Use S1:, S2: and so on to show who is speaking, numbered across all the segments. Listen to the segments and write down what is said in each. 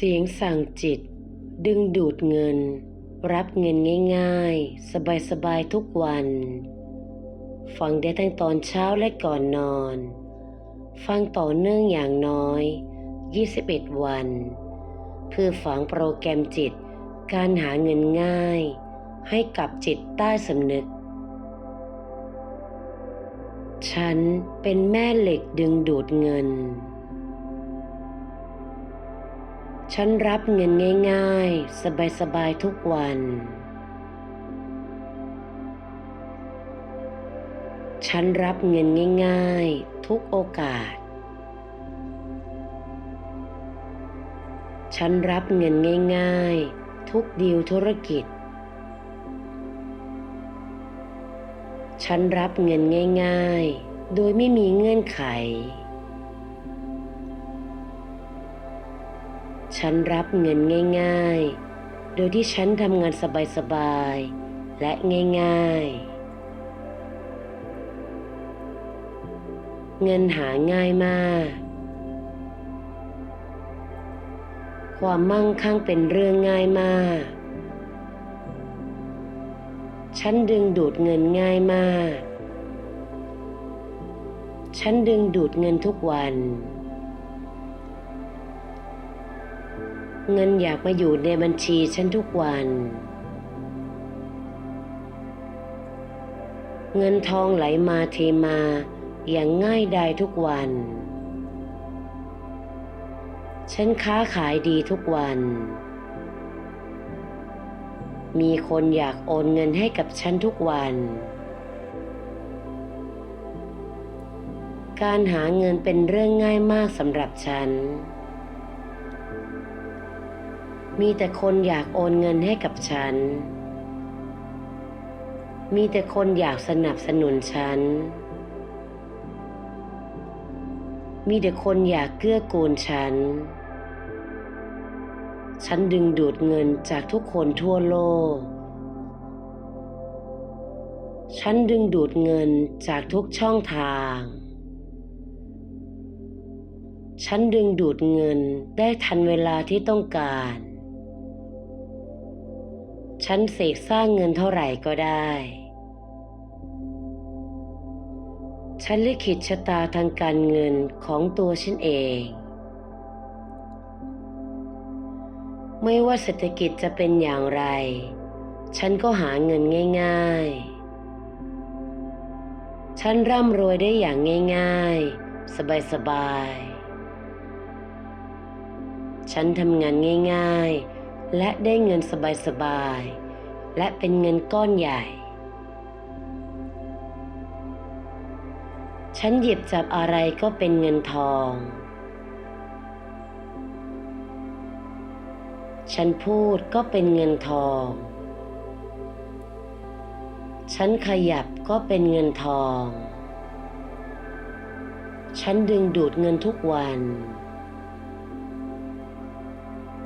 S1: เสียงสั่งจิต ดึงดูดเงิน รับเงินง่าย ๆ สบายๆทุกวัน ฟังได้ทั้งตอนเช้าและก่อนนอน ฟังต่อเนื่องอย่างน้อย 21 วัน เพื่อฝังโปรแกรมจิตการหาเงินง่าย ให้กับจิตใต้สำนึก ฉันเป็นแม่เหล็กดึงดูดเงิน ฉันรับเงินง่ายๆ สบายๆ ทุกวัน ฉันรับเงินง่ายๆ ทุกโอกาส ฉันรับเงินง่ายๆ ทุกดีลธุรกิจ ฉันรับเงินง่ายๆ โดยไม่มีเงื่อนไข ฉันรับเงินง่ายๆ โดยที่ฉันทำงานสบายๆ และง่ายๆ เงินหาง่ายมาก ความมั่งคั่งเป็นเรื่องง่ายมาก ฉันดึงดูดเงินง่ายมาก ฉันดึงดูดเงินทุกวัน เงินอยากมาอยู่ในบัญชีฉันทุกวัน เงินทองไหลมาเทมาอย่างง่ายดายทุกวัน ฉันค้าขายดีทุกวัน มีคนอยากโอนเงินให้กับฉันทุกวัน การหาเงินเป็นเรื่องง่ายมากสำหรับฉัน มีแต่คนอยากโอนเงินให้กับฉัน มีแต่คนอยากสนับสนุนฉัน มีแต่คนอยากเกื้อกูลฉัน ฉันดึงดูดเงินจากทุกคนทั่วโลก ฉันดึงดูดเงินจากทุกช่องทาง ฉันดึงดูดเงินได้ทันเวลาที่ต้องการ ฉันเสกสร้างเงินเท่าไหร่ก็ได้ ฉันลิขิตชะตาทางการเงินของตัวฉันเอง ไม่ว่าเศรษฐกิจจะเป็นอย่างไร ฉันก็หาเงินง่ายๆ ฉันร่ำรวยได้อย่างง่ายๆ สบายๆ ฉันทำงานง่ายๆ และได้เงินสบายๆ และเป็นเงินก้อนใหญ่ ฉันหยิบจับอะไรก็เป็นเงินทอง ฉันพูดก็เป็นเงินทอง ฉันขยับก็เป็นเงินทอง ฉันดึงดูดเงินทุกวัน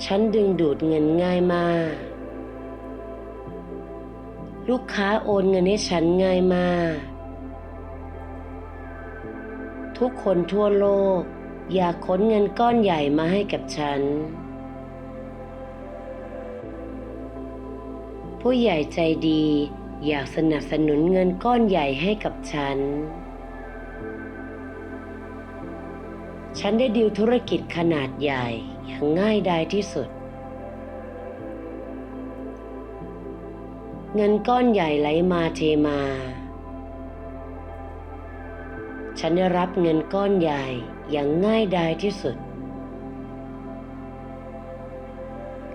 S1: ฉันดึงดูดเงินง่ายมาก ลูกค้าโอนเงินให้ฉันง่ายมาก ทุกคนทั่วโลกอยากขนเงินก้อนใหญ่มาให้กับฉัน ผู้ใหญ่ใจดีอยากสนับสนุนเงินก้อนใหญ่ให้กับฉัน ฉันได้ดีลธุรกิจขนาดใหญ่อย่างง่ายดายที่สุด เงินก้อนใหญ่ไหลมาเทมา ฉันได้รับเงินก้อนใหญ่อย่างง่ายดายที่สุด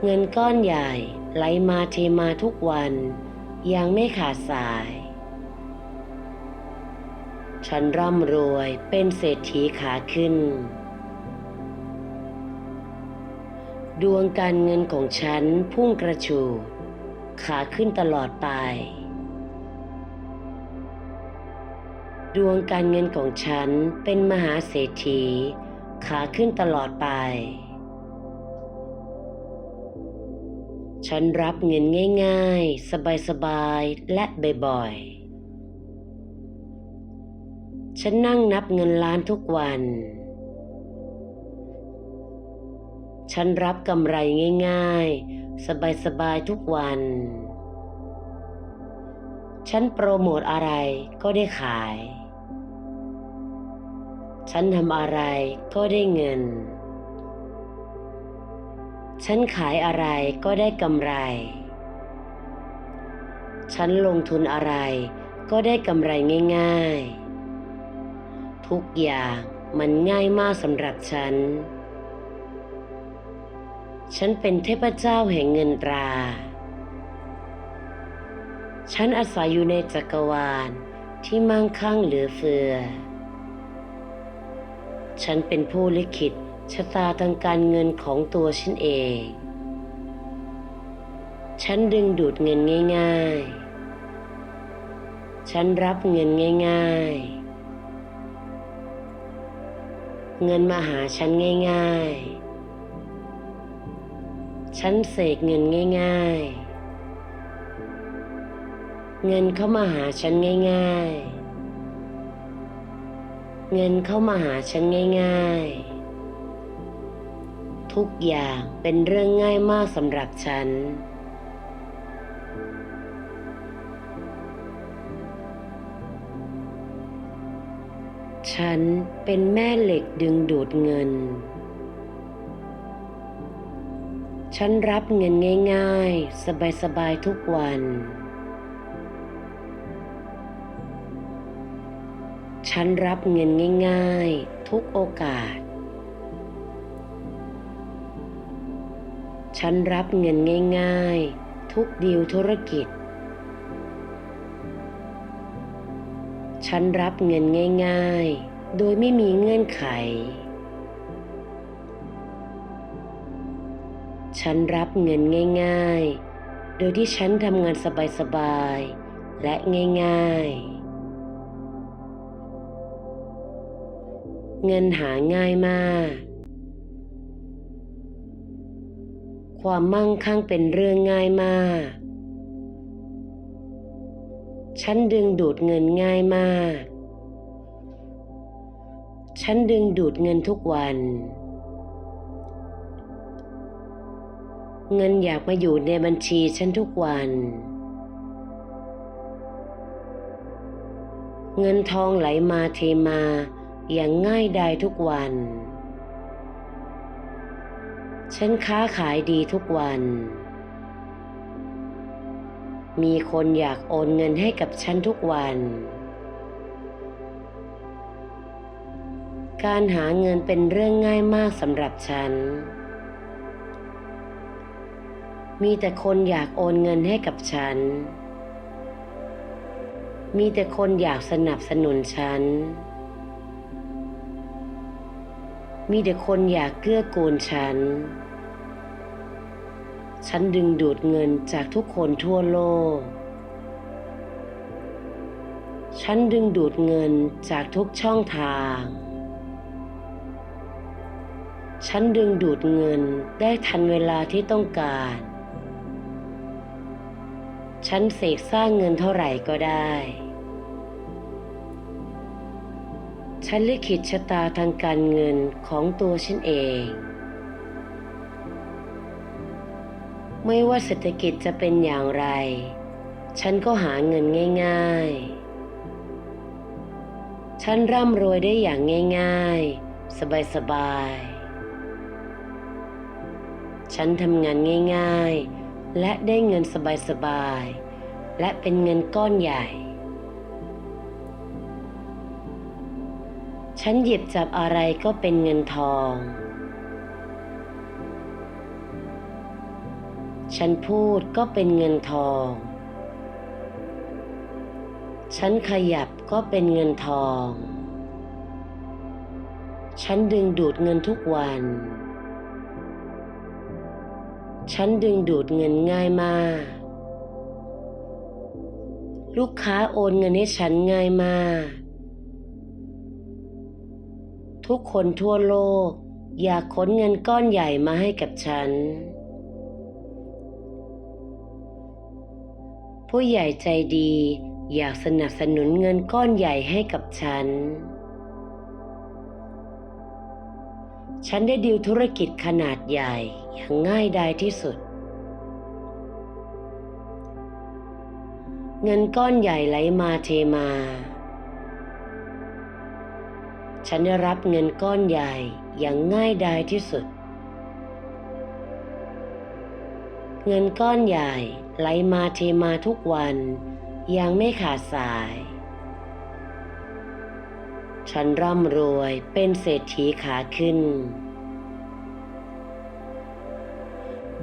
S1: เงินก้อนใหญ่ไหลมาเทมาทุกวัน ยังไม่ขาดสาย ฉันร่ำรวยเป็นเศรษฐีขาขึ้น ดวงการเงินของฉันพุ่งกระฉูดขาขึ้นตลอดไป ดวงการเงินของฉันเป็นมหาเศรษฐีขาขึ้นตลอดไป ฉันรับเงินง่ายๆ สบายๆ และบ่อยๆ ฉันนั่งนับเงินล้านทุกวัน ฉันรับกำไรง่ายๆ สบายๆทุกวัน ฉันโปรโมทอะไรก็ได้ขาย ฉันทำอะไรก็ได้เงิน ฉันขายอะไรก็ได้กำไร ฉันลงทุนอะไรก็ได้กำไรง่าย ๆ ทุกอย่างมันง่ายมากสำหรับฉัน ฉันเป็นเทพเจ้าแห่งเงินตรา ฉันอาศัยอยู่ในจักรวาลที่มั่งคั่งเหลือเฟือ ฉันเป็นผู้ลิขิตชะตาทางการเงินของตัวฉันเอง ฉันดึงดูดเงินง่าย ๆ ฉันรับเงินง่าย ๆ เงินมาหาฉันง่ายๆ ฉันเสกเงินง่ายๆ เงินเข้ามาหาฉันง่ายๆ เงินเข้ามาหาฉันง่ายๆ ทุกอย่างเป็นเรื่องง่ายมากสำหรับฉัน ฉันเป็นแม่เหล็กดึงดูดเงิน ฉันรับเงินง่าย ๆ สบาย ๆ ทุกวัน ฉันรับเงินง่าย ๆ ทุกโอกาส ฉันรับเงินง่าย ๆ ทุกดีลธุรกิจ ฉันรับเงินง่าย ๆ โดยไม่มีเงื่อนไข ฉันรับเงินง่าย ๆ โดยที่ฉันทำงานสบายๆ และง่าย ๆ เงินหาง่ายมาก ความมั่งคั่งเป็นเรื่องง่ายมาก ฉันดึงดูดเงินง่ายมาก ฉันดึงดูดเงินทุกวัน เงินอยากมาอยู่ในบัญชีฉันทุกวัน เงินทองไหลมาเทมาอย่างง่ายดายทุกวัน ฉันค้าขายดีทุกวัน มีคนอยากโอนเงินให้กับฉันทุกวัน การหาเงินเป็นเรื่องง่ายมากสำหรับฉัน มีแต่คนอยากโอนเงินให้กับฉัน มีแต่คนอยากสนับสนุนฉัน มีแต่คนอยากเกื้อกูลฉัน ฉันดึงดูดเงินจากทุกคนทั่วโลก ฉันดึงดูดเงินจากทุกช่องทาง ฉันดึงดูดเงินได้ทันเวลาที่ต้องการ ฉันเสกสร้างเงินเท่าไหร่ก็ได้ ฉันลิขิตชะตาทางการเงินของตัวฉันเอง ไม่ว่าเศรษฐกิจจะเป็นอย่างไร ฉันก็หาเงินง่ายๆ ฉันร่ำรวยได้อย่างง่ายๆ สบายๆ ฉันทำงานง่ายๆ และได้เงินสบายๆ และเป็นเงินก้อนใหญ่ ฉันหยิบจับอะไรก็เป็นเงินทอง ฉันพูดก็เป็นเงินทอง ฉันขยับก็เป็นเงินทอง ฉันดึงดูดเงินทุกวัน ฉันดึงดูดเงินง่ายมาก ลูกค้าโอนเงินให้ฉันง่ายมาก ทุกคนทั่วโลกอยากขนเงินก้อนใหญ่มาให้กับฉัน ผู้ใหญ่ใจดี อยากสนับสนุนเงินก้อนใหญ่ให้กับฉัน ฉันได้ดีลธุรกิจขนาดใหญ่อย่างง่ายดายที่สุด เงินก้อนใหญ่ไหลมาเทมา ฉันได้รับเงินก้อนใหญ่อย่างง่ายดายที่สุด เงินก้อนใหญ่ไหลมาเทมาทุกวัน ยังไม่ขาดสาย ฉันร่ำรวยเป็นเศรษฐีขาขึ้น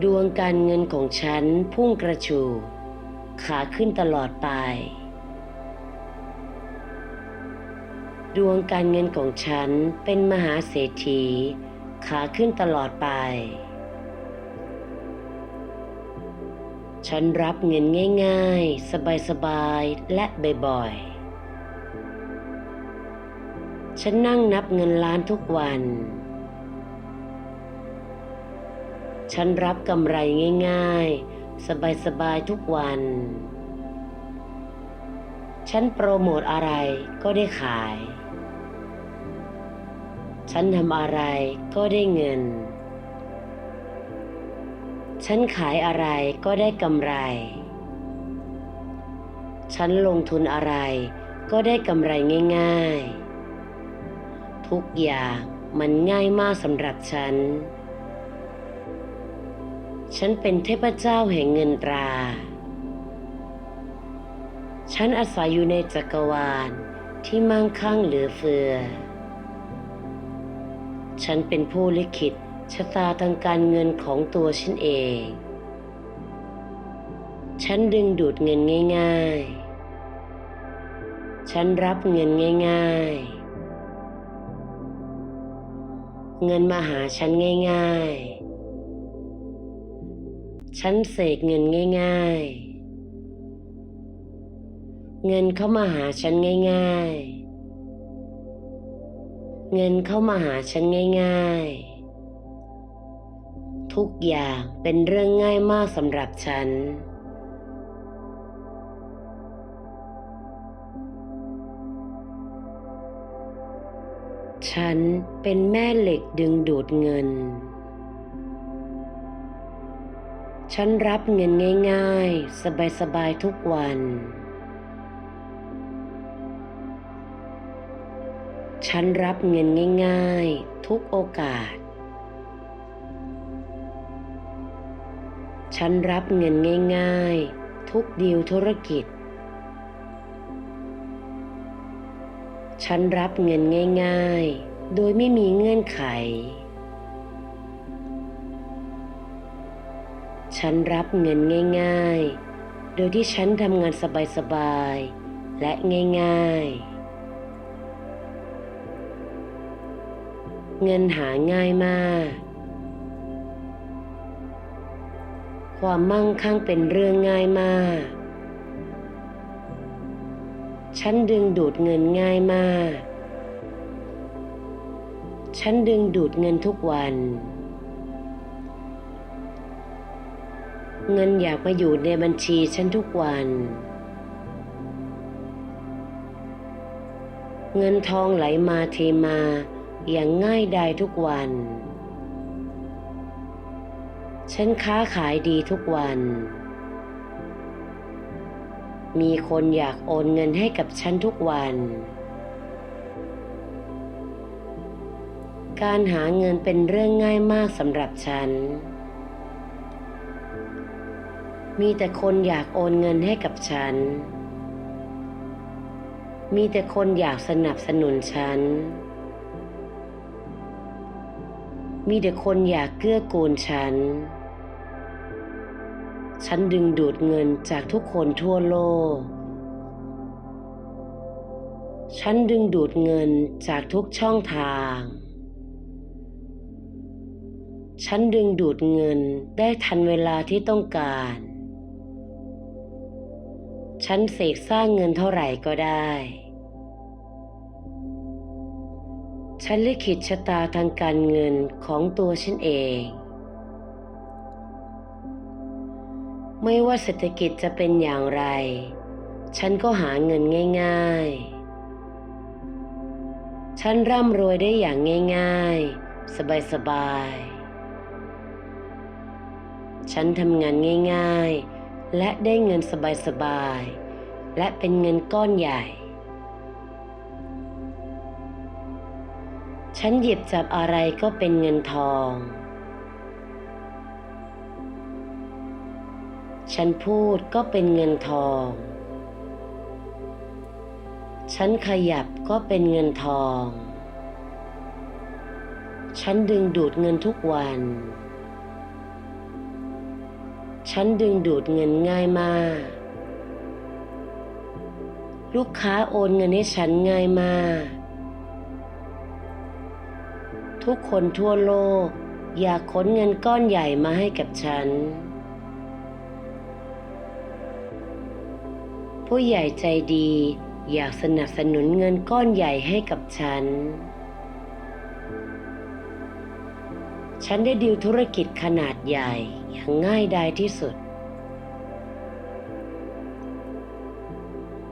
S1: ดวงการเงินของฉันพุ่งกระชูดขาขึ้นตลอดไป ดวงการเงินของฉันเป็นมหาเศรษฐีขาขึ้นตลอดไป ฉันรับเงินง่าย ๆ สบายๆ และบ่อยๆ ฉันนั่งนับเงินล้านทุกวัน ฉันรับกำไรง่าย ๆ สบายๆ ทุกวัน ฉันโปรโมทอะไรก็ได้ขาย ฉันทำอะไรก็ได้เงิน ฉันขายอะไรก็ได้กำไร ฉันลงทุนอะไรก็ได้กำไรง่าย ๆ ทุกอย่างมันง่ายมากสำหรับฉัน ฉันเป็นเทพเจ้าแห่งเงินตรา ฉันอาศัยอยู่ในจักรวาลที่มั่งคั่งเหลือเฟือ ฉันเป็นผู้ลิขิต ชะตาทางการเงินของตัวฉันเอง ฉันดึงดูดเงินง่าย ๆ ฉันรับเงินง่าย ๆ เงินมาหาฉันง่าย ๆ ฉันเสกเงินง่าย ๆ เงินเข้ามาหาฉันง่าย ๆ เงินเข้ามาหาฉันง่าย ๆ ทุกอย่างเป็นเรื่องง่ายมากสำหรับฉัน ฉันเป็นแม่เหล็กดึงดูดเงิน ฉันรับเงินง่าย ๆ สบาย ๆ ทุกวัน ฉันรับเงินง่าย ๆ ทุกโอกาส ฉันรับเงินง่ายๆ ทุกดีลธุรกิจ ฉันรับเงินง่ายๆ โดยไม่มีเงื่อนไข ฉันรับเงินง่ายๆ โดยที่ฉันทำงานสบายๆ และง่ายๆเงินหาง่ายมาก ความมั่งคั่งเป็นเรื่องง่ายมาก ฉันดึงดูดเงินง่ายมาก ฉันดึงดูดเงินทุกวัน เงินอยากมาอยู่ในบัญชีฉันทุกวัน เงินทองไหลมาเทมาอย่างง่ายดายทุกวัน ฉันค้าขายดีทุกวัน มีคนอยากโอนเงินให้กับฉันทุกวัน การหาเงินเป็นเรื่องง่ายมากสำหรับฉัน มีแต่คนอยากโอนเงินให้กับฉัน มีแต่คนอยากสนับสนุนฉัน มีแต่คนอยากเกื้อกูลฉัน ฉันดึงดูดเงินจากทุกคนทั่วโลก ฉันดึงดูดเงินจากทุกช่องทาง ฉันดึงดูดเงินได้ทันเวลาที่ต้องการ ฉันเสกสร้างเงินเท่าไหร่ก็ได้ ฉันลิขิตชะตาทางการเงินของตัวฉันเอง ไม่ว่าเศรษฐกิจจะเป็นอย่างไร ฉันก็หาเงินง่าย ๆ ฉันร่ำรวยได้อย่างง่าย ๆ สบายๆ ฉันทำงานง่าย ๆ และได้เงินสบาย ๆ และเป็นเงินก้อนใหญ่ ฉันหยิบจับอะไรก็เป็นเงินทอง ฉันพูดก็เป็นเงินทอง ฉันขยับก็เป็นเงินทอง ฉันดึงดูดเงินทุกวัน ฉันดึงดูดเงินง่ายมาก ลูกค้าโอนเงินให้ฉันง่ายมาก ทุกคนทั่วโลก อยากขนเงินก้อนใหญ่มาให้กับฉัน ผู้ใหญ่ใจดีอยากสนับสนุนเงินก้อนใหญ่ให้กับฉัน ฉันได้ดีลธุรกิจขนาดใหญ่อย่างง่ายดายที่สุด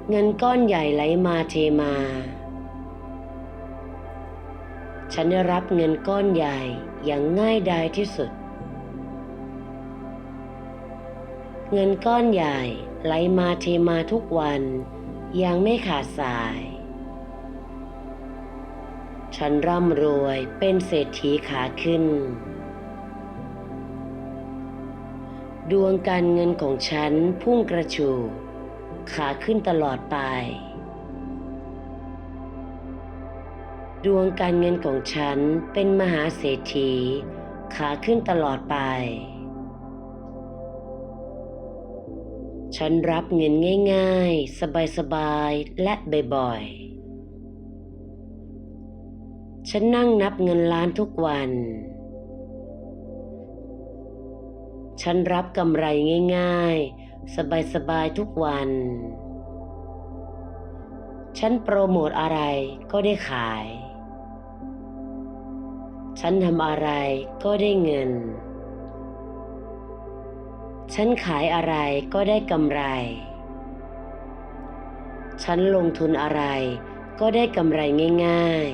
S1: เงินก้อนใหญ่ไหลมาเทมา ฉันได้รับเงินก้อนใหญ่อย่างง่ายดายที่สุด เงินก้อนใหญ่ไหลมาเทมาทุกวัน ยังไม่ขาดสาย ฉันร่ำรวยเป็นเศรษฐีขาขึ้น ดวงการเงินของฉันพุ่งกระชูดขาขึ้นตลอดไป ดวงการเงินของฉันเป็นมหาเศรษฐี ขาขึ้นตลอดไป ฉันรับเงินง่ายๆ สบายๆ และบ่อยๆ ฉันนั่งนับเงินล้านทุกวัน ฉันรับกำไรง่ายๆ สบายๆ ทุกวันฉันโปรโมทอะไรก็ได้ขาย ฉันทำอะไรก็ได้เงิน ฉันขายอะไรก็ได้กำไร ฉันลงทุนอะไรก็ได้กำไรง่าย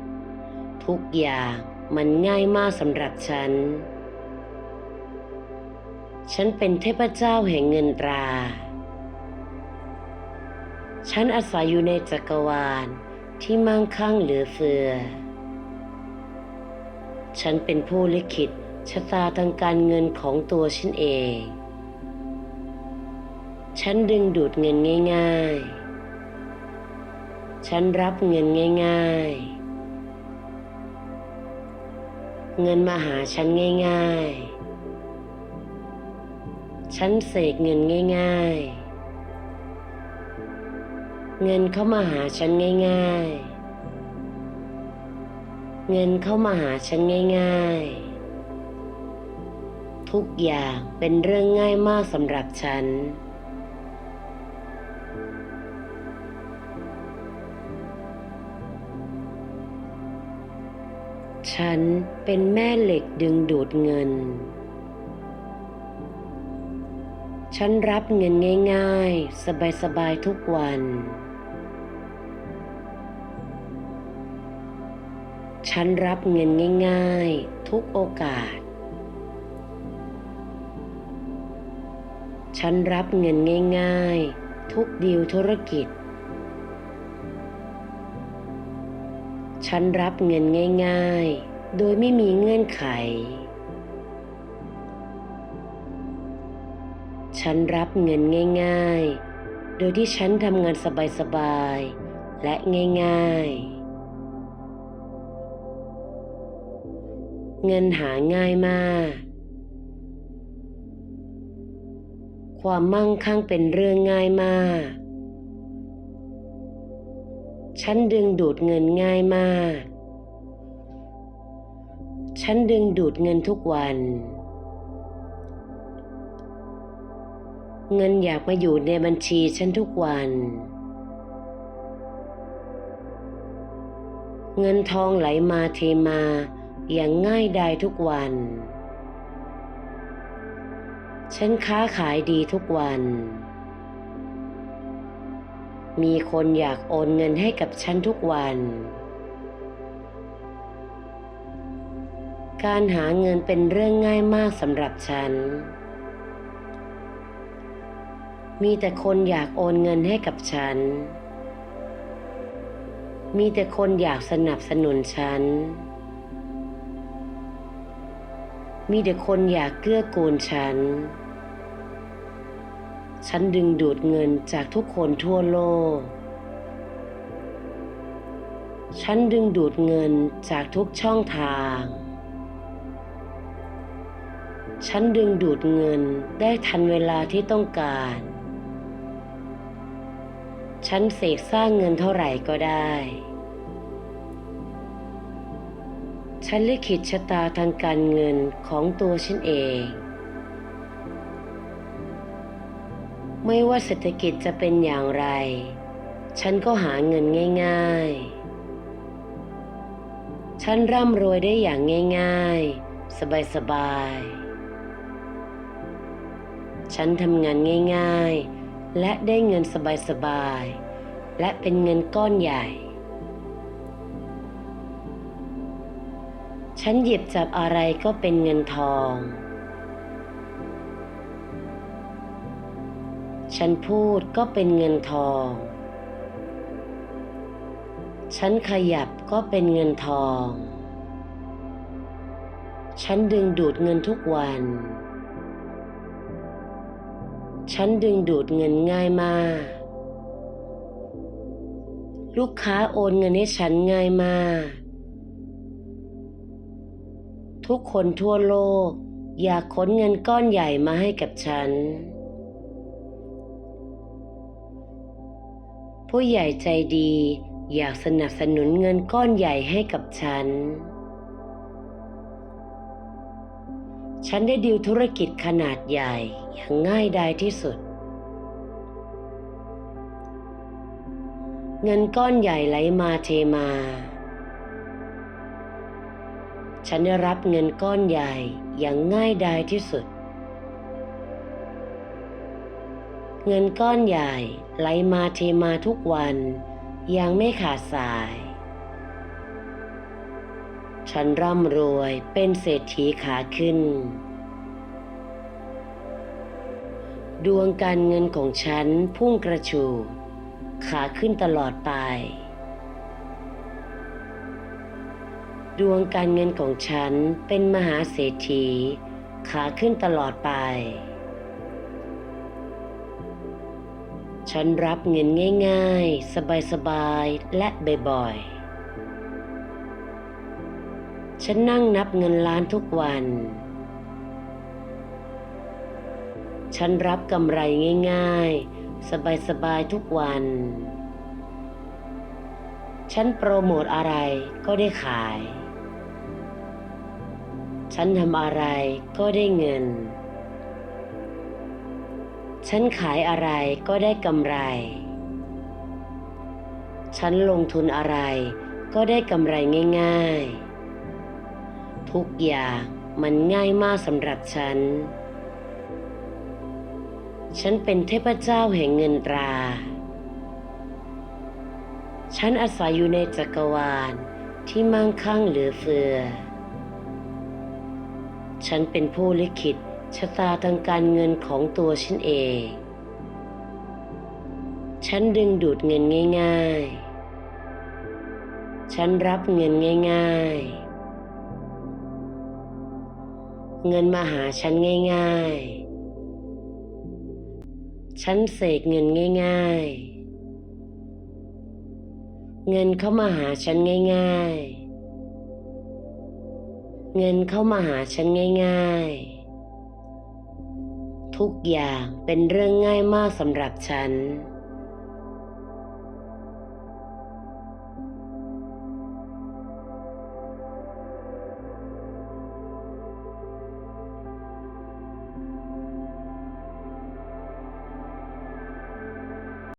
S1: ๆ ทุกอย่างมันง่ายมากสำหรับฉัน ฉันเป็นเทพเจ้าแห่งเงินตรา ฉันอาศัยอยู่ในจักรวาลที่มั่งคั่งเหลือเฟือ ฉันเป็นผู้ลิขิตชะตาทางการเงินของตัวฉันเอง ฉันดึงดูดเงินง่าย ๆ ฉันรับเงินง่าย ๆ เงินมาหาฉันง่าย ๆ ฉันเสกเงินง่าย ๆ เงินเข้ามาหาฉันง่าย ๆ เงินเข้ามาหาฉันง่าย ๆ ทุกอย่างเป็นเรื่องง่ายมากสำหรับฉัน ฉันเป็นแม่เหล็กดึงดูดเงิน ฉันรับเงินง่าย ๆ สบาย ๆ ทุกวัน ฉันรับเงินง่าย ๆ ทุกโอกาส ฉันรับเงินง่าย ๆ ทุกดีลธุรกิจ ฉันรับเงินง่าย ๆ โดยไม่มีเงื่อนไข ฉันรับเงินง่าย ๆ โดยที่ฉันทำงานสบาย ๆ และง่าย ๆ เงินหาง่ายมาก ความมั่งคั่งเป็นเรื่องง่ายมาก ฉันดึงดูดเงินง่ายมาก ฉันดึงดูดเงินทุกวัน เงินอยากมาอยู่ในบัญชีฉันทุกวัน เงินทองไหลมาเทมา อย่างง่ายดายทุกวัน ฉันค้าขายดีทุกวัน มีคนอยากโอนเงินให้กับฉันทุกวัน การหาเงินเป็นเรื่องง่ายมากสำหรับฉัน มีแต่คนอยากโอนเงินให้กับฉัน มีแต่คนอยากสนับสนุนฉัน มีแต่คนอยากเกื้อกูลฉัน ฉันดึงดูดเงินจากทุกคนทั่วโลก ฉันดึงดูดเงินจากทุกช่องทาง ฉันดึงดูดเงินได้ทันเวลาที่ต้องการ ฉันเสกสร้างเงินเท่าไหร่ก็ได้ ฉันลิขิตชะตาทางการเงินของตัวฉันเอง ไม่ว่าเศรษฐกิจจะเป็นอย่างไร ฉันก็หาเงินง่าย ๆ ฉันร่ำรวยได้อย่างง่าย ๆ สบายๆ ฉันทำงานง่าย ๆ และได้เงินสบาย ๆ และเป็นเงินก้อนใหญ่ ฉันหยิบจับอะไรก็เป็นเงินทอง ฉันพูดก็เป็นเงินทอง ฉันขยับก็เป็นเงินทอง ฉันดึงดูดเงินทุกวัน ฉันดึงดูดเงินง่ายมาก ลูกค้าโอนเงินให้ฉันง่ายมาก ทุกคนทั่วโลก อยากขนเงินก้อนใหญ่มาให้กับฉัน ผู้ใหญ่ใจดีอยากสนับสนุนเงินก้อนใหญ่ให้กับฉัน ฉันได้ดีลธุรกิจขนาดใหญ่อย่างง่ายดายที่สุด เงินก้อนใหญ่ไหลมาเทมา ฉันได้รับเงินก้อนใหญ่อย่างง่ายดายที่สุด เงินก้อนใหญ่ไหลมาเทมาทุกวันยังไม่ขาดสาย ฉันร่ำรวยเป็นเศรษฐีขาขึ้น ดวงการเงินของฉันพุ่งกระชูดขาขึ้นตลอดไป ดวงการเงินของฉันเป็นมหาเศรษฐีขาขึ้นตลอดไป ฉันรับเงินง่าย ๆ สบายๆ และบ่อยๆ ฉันนั่งนับเงินล้านทุกวัน ฉันรับกำไรง่ายๆ สบายๆ ทุกวันฉันโปรโมทอะไรก็ได้ขาย ฉันทำอะไรก็ได้เงิน ฉันขายอะไรก็ได้กำไร ฉันลงทุนอะไรก็ได้กำไรง่ายๆ ทุกอย่างมันง่ายมากสำหรับฉัน ฉันเป็นเทพเจ้าแห่งเงินตรา ฉันอาศัยอยู่ในจักรวาลที่มั่งคั่งเหลือเฟือ ฉันเป็นผู้ลิขิตชะตาทางการเงินของตัวฉันเอง ฉันดึงดูดเงินง่าย ๆ ฉันรับเงินง่าย ๆ เงินมาหาฉันง่าย ๆ ฉันเสกเงินง่าย ๆ เงินเข้ามาหาฉันง่าย ๆ เงินเข้ามาหาฉันง่าย ๆ ทุกอย่างเป็นเรื่องง่ายมากสำหรับฉัน